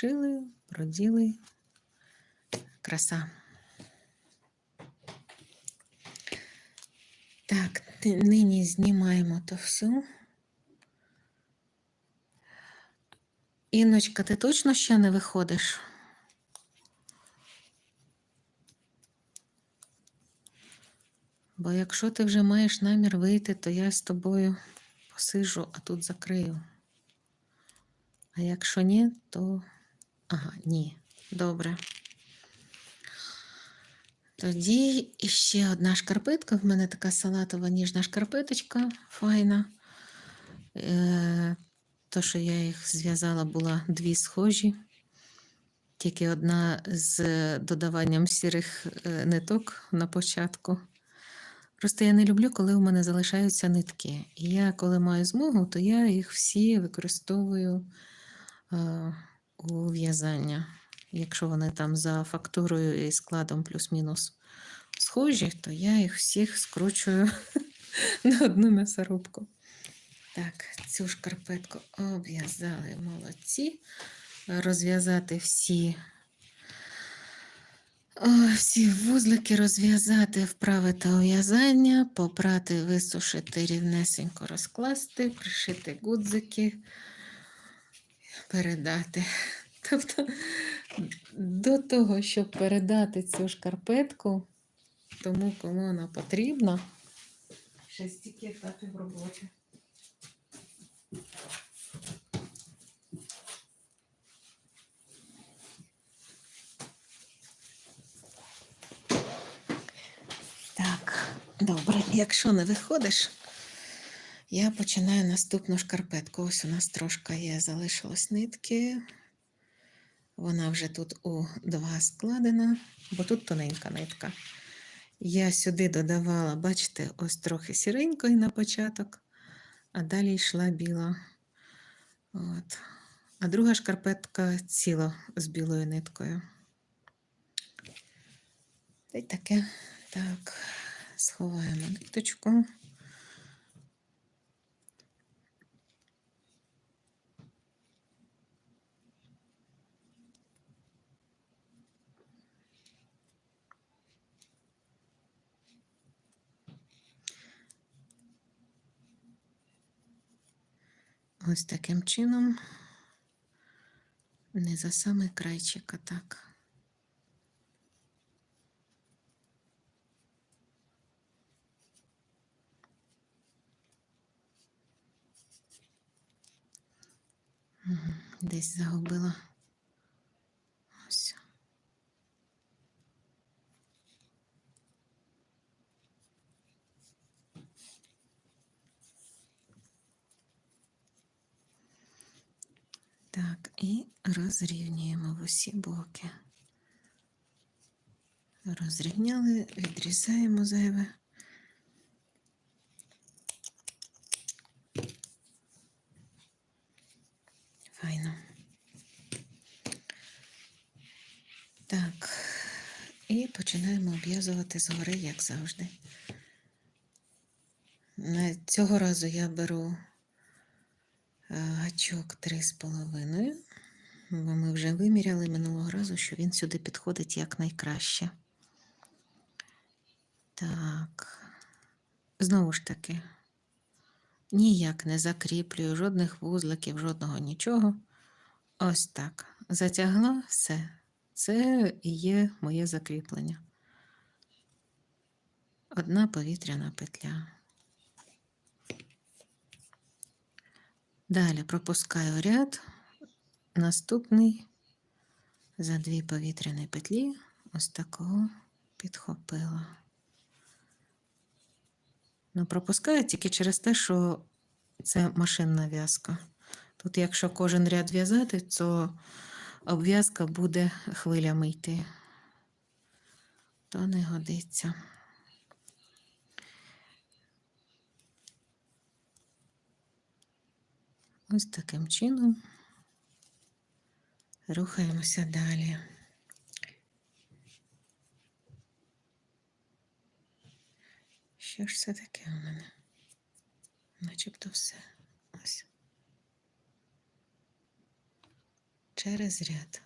пришили, проділи. Краса. Так, нині знімаємо то все. Інночка, ти точно ще не виходиш? Бо якщо ти вже маєш намір вийти, то я з тобою посижу, а тут закрию. А якщо ні, то. Ага, ні. Добре. Тоді іще одна шкарпетка. В мене така салатова ніжна шкарпеточка, файна. Е, то, що я їх зв'язала, була дві схожі. Тільки одна з додаванням сірих е, ниток на початку. Просто я не люблю, коли у мене залишаються нитки. І я, коли маю змогу, то я їх всі використовую е, у в'язання. Якщо вони там за фактурою і складом плюс-мінус схожі, то я їх всіх скручую на одну м'ясорубку. Так, цю шкарпетку обв'язали молодці. Розв'язати всі, всі вузлики, розв'язати, вправити ув'язання, попрати, висушити, рівнесенько розкласти, пришити гудзики, передати. Тобто до того, щоб передати цю шкарпетку, тому кому вона потрібна, ще стільки етапів роботи. Так, добре, якщо не виходиш, я починаю наступну шкарпетку. Ось у нас трошки є, залишилось нитки. Вона вже тут у два складена, бо тут тоненька нитка. Я сюди додавала, бачите, ось трохи сіренької на початок, а далі йшла біла. От. А друга шкарпетка ціла з білою ниткою. Та таке. Так, сховаємо ниточку. Ось таким чином. Не за самий крайчик, а так. Десь загубила. Ось. Так, і розрівнюємо в усі боки. Розрівняли, відрізаємо зайве. Файно. Так, і починаємо обв'язувати згори, як завжди. Цього разу я беру гачок 3,5, бо ми вже виміряли минулого разу, що він сюди підходить якнайкраще. Так, знову ж таки, ніяк не закріплюю жодних вузликів, жодного нічого. Ось так. Затягла все. Це є моє закріплення. Одна повітряна петля. Далі пропускаю ряд, наступний за дві повітряні петлі, ось такого підхопила. Ну, пропускаю тільки через те, що це машинна в'язка. Тут, якщо кожен ряд в'язати, то обв'язка буде хвилями йти. То не годиться. Ось таким чином рухаємося далі. Що ж це таке у мене? Начебто все. Ось. через ряд.